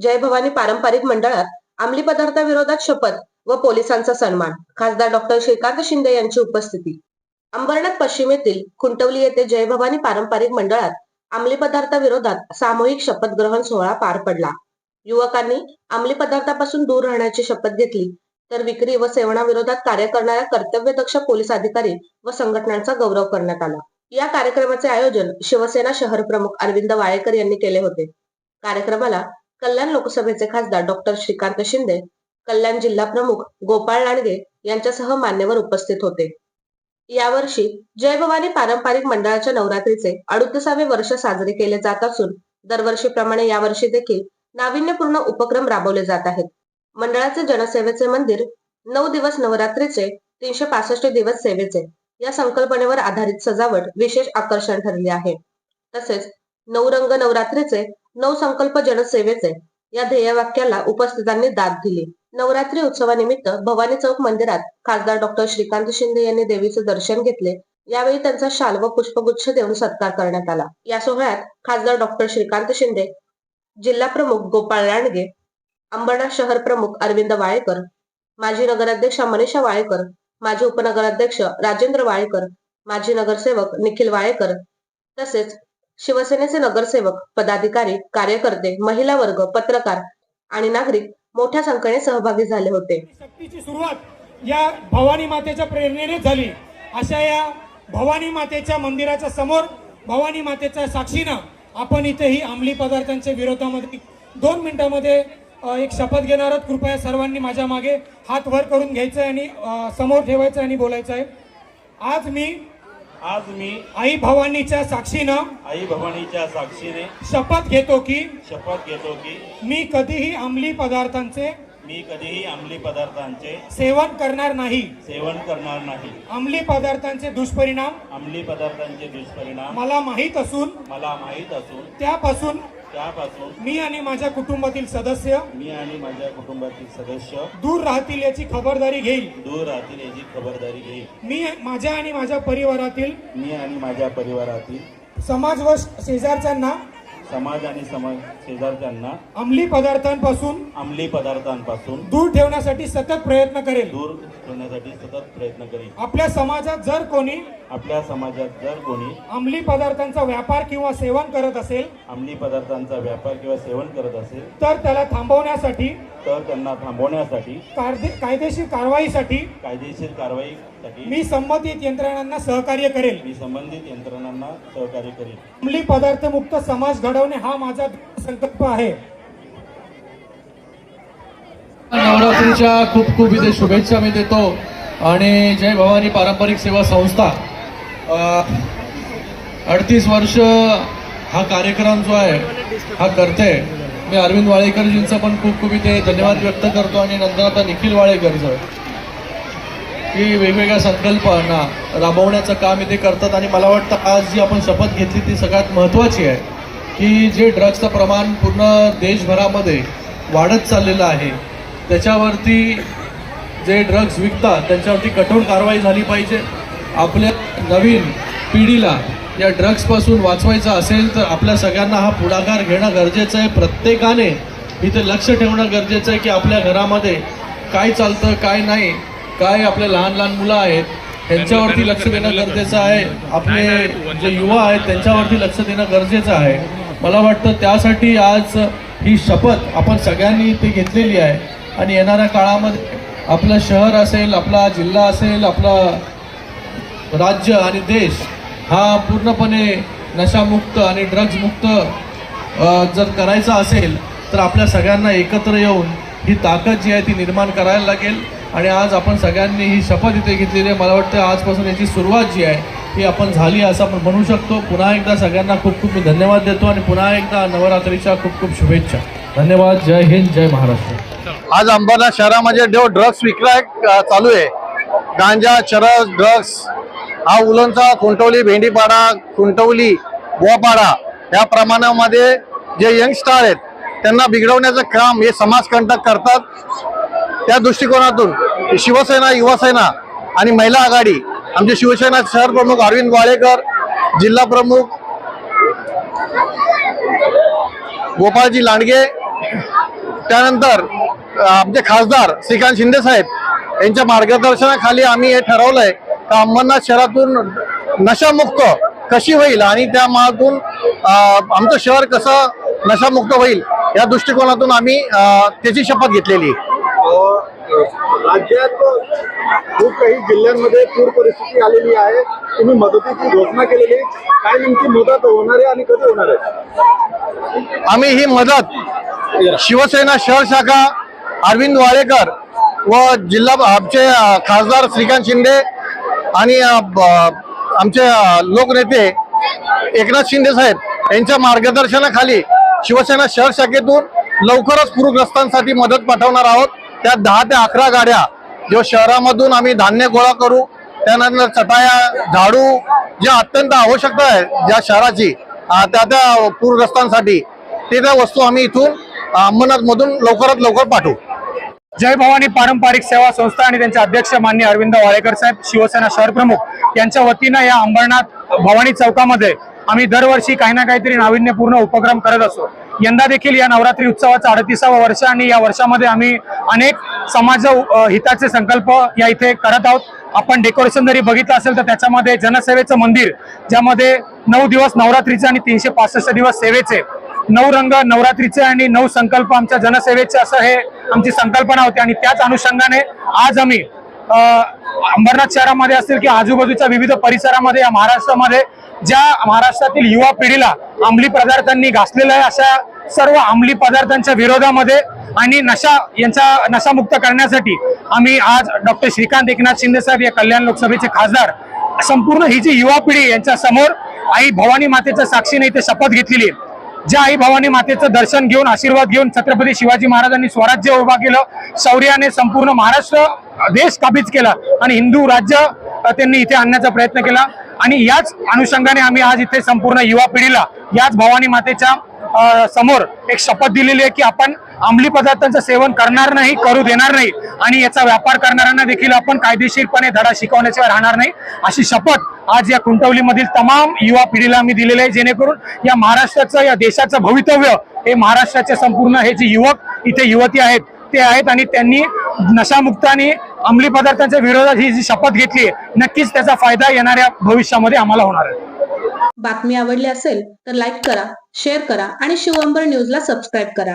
जय भवानी पारंपरिक मंडळात अंमली पदार्थाविरोधात शपथ व पोलिसांचा सन्मान. खासदार डॉक्टर श्रीकांत शिंदे यांची उपस्थिती. अंबरनाथ पश्चिम येथील खुंटवली येथे जय भवानी पारंपरिक मंडळात अंमली पदार्थाविरोधात सामूहिक शपथ ग्रहण सोहळा पार पडला. युवकांनी अंमली पदार्थापासून दूर राहण्याची शपथ घेतली तर विक्री व सेवनाविरोधात कार्य करणाऱ्या कर्तव्यदक्ष पोलीस अधिकारी व संघटनांचा गौरव करण्यात आला. या कार्यक्रमाचे आयोजन शिवसेना शहर प्रमुख अरविंद वाळेकर यांनी केले होते. कार्यक्रमाला कल्याण लोकसभेचे खासदार डॉक्टर श्रीकांत शिंदे कल्याण जिल्हा प्रमुख गोपाळ लांडगे यांच्यासह मान्यवर उपस्थित होते. यावर्षी जय भवानी पारंपरिक मंडळाच्या नवरात्रीचे अडुतीसावे वर्ष साजरे केले जात असून दरवर्षीप्रमाणे यावर्षी देखील नाविन्यपूर्ण उपक्रम राबवले जात आहेत. मंडळाचे जनसेवेचे मंदिर नऊ दिवस नवरात्रीचे तीनशे पासष्ट दिवस सेवेचे या संकल्पनेवर आधारित सजावट विशेष आकर्षण ठरली आहे. तसेच नऊ रंग नवरात्रीचे नऊ संकल्प जनसेवेचे या ध्येयवाक्याला उपस्थितांनी दाद दिली. नवरात्री उत्सवानिमित्त भवानी चौक मंदिरात खासदार डॉक्टर श्रीकांत शिंदे यांनी देवीचे दर्शन घेतले. यावेळी त्यांचा शाल व पुष्पगुच्छ देऊन सत्कार करण्यात आला. या सोहळ्यात खासदार डॉक्टर श्रीकांत शिंदे जिल्हा प्रमुख गोपाळ रांडगे अंबरनाथ शहर प्रमुख अरविंद वाळेकर माजी नगराध्यक्षा मनीषा वाळेकर माजी उपनगराध्यक्ष राजेंद्र वाळेकर माजी नगरसेवक निखिल वाळेकर तसेच शिवसेनेचे नगरसेवक पदाधिकारी कार्यकर्ते महिला वर्ग पत्रकार आणि नागरिक मोठ्या संख्येने सहभागी झाले होते. शक्तीची सुरुवात या भवानी मातेच्या प्रेरणेने झाली. अशा या भवानी मातेच्या मंदिराच्या समोर भवानी मातेच्या साक्षीनं आपण इथे ही अंमली पदार्थांच्या विरोधामध्ये दोन मिनिटांमध्ये एक शपथ घेणार आहोत. कृपया सर्वांनी माझ्या मागे हात वर करून घ्यायचं आहे आणि समोर ठेवायचं आणि बोलायचं आहे. आज मी आज मी आई भवानीच्या साक्षीनं आई भवानीच्या साक्षीने शपथ घेतो की शपथ घेतो की मी कधीही अंमली पदार्थांचे मी कधीही अंमली पदार्थांचे सेवन करणार नाही. सेवन करणार नाही. अंमली पदार्थांचे दुष्परिणाम अंमली पदार्थांचे दुष्परिणाम मला माहीत असून मला माहीत असून त्यापासून त्यापासून मी आणि माझ्या कुटुंबातील सदस्य मी आणि माझ्या कुटुंबातील सदस्य दूर राहतील याची खबरदारी घेईल. दूर राहतील याची खबरदारी घेईल. मी माझ्या आणि माझ्या परिवारातील मी आणि माझ्या परिवारातील समाज व शेजारच्यांना समाज आणि समाज शेजारच्यांना अंमली पदार्थांपासून अंमली पदार्थांपासून दूर ठेवण्यासाठी सतत प्रयत्न करेल. दूर ठेवण्यासाठी सतत प्रयत्न करीन. आपल्या समाजात जर कोणी आपल्या समाजात जर कोणी अंमली पदार्थांचा व्यापार किंवा सेवन करत असेल अंमली पदार्थांचा व्यापार किंवा सेवन करत असेल तर त्याला थांबवण्यासाठी तर त्यांना थांबवण्यासाठी कायदे- कायदेशीर कारवाईसाठी कायदेशीर कारवाईसाठी मी संबंधित यंत्रणांना सहकार्य करेल. मी संबंधित यंत्रणांना सहकार्य करेन अंमली पदार्थ मुक्त समाज घडवणे हा माझा संकल्प आहे. नवरात्रीच्या खूप खूप इथे शुभेच्छा मी देतो. आणि जय भवानी पारंपरिक सेवा संस्था. अडतीस वर्ष हा कार्यक्रम जो आहे हा करते. मी अरविंद वाळेकरजींचं पण खूप खूप इथे धन्यवाद व्यक्त करतो आणि नंतर आता निखिल वाळेकरचं की वेगवेगळ्या संकल्पना राबवण्याचं काम इथे करतात आणि मला वाटतं आज जी आपण शपथ घेतली ती सगळ्यात महत्त्वाची आहे की जे ड्रग्सचं प्रमाण पूर्ण देशभरामध्ये वाढत चाललेलं आहे त्याच्यावरती जे ड्रग्स विकतात त्यांच्यावरती कठोर कारवाई झाली पाहिजे. आपल्या नवीन पिढीला या ड्रग्सपासून वाचवायचं असेल तर आपल्या सगळ्यांना हा पुढाकार घेणं गरजेचं आहे. प्रत्येकाने इथे लक्ष ठेवणं गरजेचं आहे की आपल्या घरामध्ये काय चालतं काय नाही काय आपले लहान लहान मुलं आहेत त्यांच्यावरती लक्ष देणं गरजेचं आहे. आपले जे युवा आहेत त्यांच्यावरती लक्ष देणं गरजेचं आहे. मला वाटतं त्यासाठी आज ही शपथ आपण सगळ्यांनी इथे घेतलेली आहे. आणि येणाऱ्या काळामध्ये आपलं शहर असेल आपला जिल्हा असेल आपला राज्य आणि देश हा पूर्णपणे नशामुक्त आणि ड्रग्जमुक्त जर करायचा असेल तर आपल्या सगळ्यांना एकत्र येऊन ही ताकद जी आहे ती निर्माण करायला लागेल. आणि आज आपण सगळ्यांनी ही शपथ इथे घेतलेली आहे. मला वाटतं आजपासून याची सुरुवात जी आहे ही आपण झाली असं आपण म्हणू शकतो. पुन्हा एकदा सगळ्यांना खूप खूप मी धन्यवाद देतो आणि पुन्हा एकदा नवरात्रीच्या खूप खूप शुभेच्छा. धन्यवाद. जय हिंद जय महाराष्ट्र. आज अंबरनाथ शहरामध्ये जो ड्रग्स विक्रय चालू आहे. गांजा चरस ड्रग्स हा उलनचा खुंटवली भेंडीपाडा खुंटवली बोपाडा या प्रमाणामध्ये जे यंगस्टार आहेत त्यांना बिघडवण्याचं काम हे समाजकंटक करतात. त्या दृष्टिकोनातून शिवसेना युवासेना आणि महिला आघाडी आमचे शिवसेना शहर प्रमुख अरविंद वाळेकर जिल्हा प्रमुख गोपाळजी लांडगे त्यानंतर आमचे खासदार श्रीकांत शिंदे साहेब यांच्या मार्गदर्शनाखाली आम्ही हे ठरवलंय का अंबरनाथ शहरातून नशामुक्त कशी होईल आणि त्या मागून अ, आमचं शहर कसं नशामुक्त होईल या दृष्टिकोनातून आम्ही त्याची शपथ घेतलेली. राज्यात खूप काही जिल्ह्यांमध्ये पूर परिस्थिती आलेली आहे तुम्ही मदतीची घोषणा केलेली. काय नेमकी मदत होणार आहे आणि कधी होणार आहे आम्ही ही मदत शिवसेना शहर शाखा अरविंद वाळेकर व जिल्हा आमचे खासदार श्रीकांत शिंदे आणि ब- आमचे लोकनेते एकनाथ शिंदे साहेब यांच्या मार्गदर्शनाखाली शिवसेना शहर शाखेतून लवकरच पूरग्रस्तांसाठी मदत पाठवणार आहोत. त्या दहा ते अकरा गाड्या जो शहरामधून आम्ही धान्य गोळा करू त्यानंतर चटाया झाडू ज्या अत्यंत आवश्यकता आहे ज्या शहराची त्या त्या पूरग्रस्तांसाठी ते त्या वस्तू आम्ही इथून अंबरनाथमधून लवकरात लवकर पाठवू. जय भवानी पारंपरिक सेवा संस्था आणि त्यांचे अध्यक्ष मान्य अरविंद वाळेकर साहेब शिवसेना शहर प्रमुख यांच्या वतीनं या अंबरनाथ भवानी चौकामध्ये आम्ही दरवर्षी काही ना काहीतरी नाविन्यपूर्ण उपक्रम करत असतो. यंदा देखील या नवरात्री उत्सवाचा अडतीसावं वर्ष आणि या वर्षामध्ये आम्ही अनेक समाज हिताचे संकल्प या इथे करत आहोत. आपण डेकोरेशन जरी बघितलं असेल तर त्याच्यामध्ये जनसेवेचं मंदिर ज्यामध्ये नऊ दिवस नवरात्रीचे आणि तीनशे पासष्ट दिवस सेवेचे नऊ रंग नवरात्रीचे आणि नऊ संकल्प आमच्या जनसेवेचे असं हे आमची संकल्पना होती आणि त्याच अनुषंगाने आज आम्ही अंबरनाथ शहरामध्ये असतील की आजूबाजूच्या विविध परिसरामध्ये या महाराष्ट्रामध्ये ज्या महाराष्ट्रातील युवा पिढीला अंमली पदार्थांनी घासलेलं आहे अशा सर्व अंमली पदार्थांच्या विरोधामध्ये आणि नशा यांचा नशामुक्त करण्यासाठी आम्ही आज डॉक्टर श्रीकांत एकनाथ शिंदे साहेब या कल्याण लोकसभेचे खासदार संपूर्ण ही जी युवा पिढी यांच्या समोर आई भवानी मातेच्या साक्षीने इथे शपथ घेतलेली आहे. ज्या आई भवानी मातेचं दर्शन घेऊन आशीर्वाद घेऊन छत्रपती शिवाजी महाराजांनी स्वराज्य उभा केलं शौर्याने संपूर्ण महाराष्ट्र देश काबीज केला आणि हिंदू राज्य त्यांनी इथे आणण्याचा प्रयत्न केला. आणि याच अनुषंगाने आम्ही आज इथे संपूर्ण युवा पिढीला याच भवानी मातेच्या समोर एक शपथ दिलेली आहे की आपण अंमली पदार्थांचं सेवन करणार नाही करू देणार नाही. आणि याचा व्यापार करणाऱ्यांना देखील आपण कायदेशीरपणे धडा शिकवण्याशिवाय राहणार नाही. अशी शपथ आज या कुंटवलीमधील तमाम युवा पिढीला आम्ही दिलेले आहे जेणेकरून या महाराष्ट्राचं या देशाचं भवितव्य हे महाराष्ट्राचे संपूर्ण हे जे युवक इथे युवती आहेत ते आहेत आणि त्यांनी नशामुक्त आणि अंमली पदार्थांच्या विरोधात ही जी शपथ घेतली आहे नक्कीच त्याचा फायदा येणाऱ्या भविष्यामध्ये आम्हाला होणार आहे. बातमी आवडली असेल तर लाईक करा शेअर करा आणि शिवंबर न्यूजला सबस्क्राईब करा.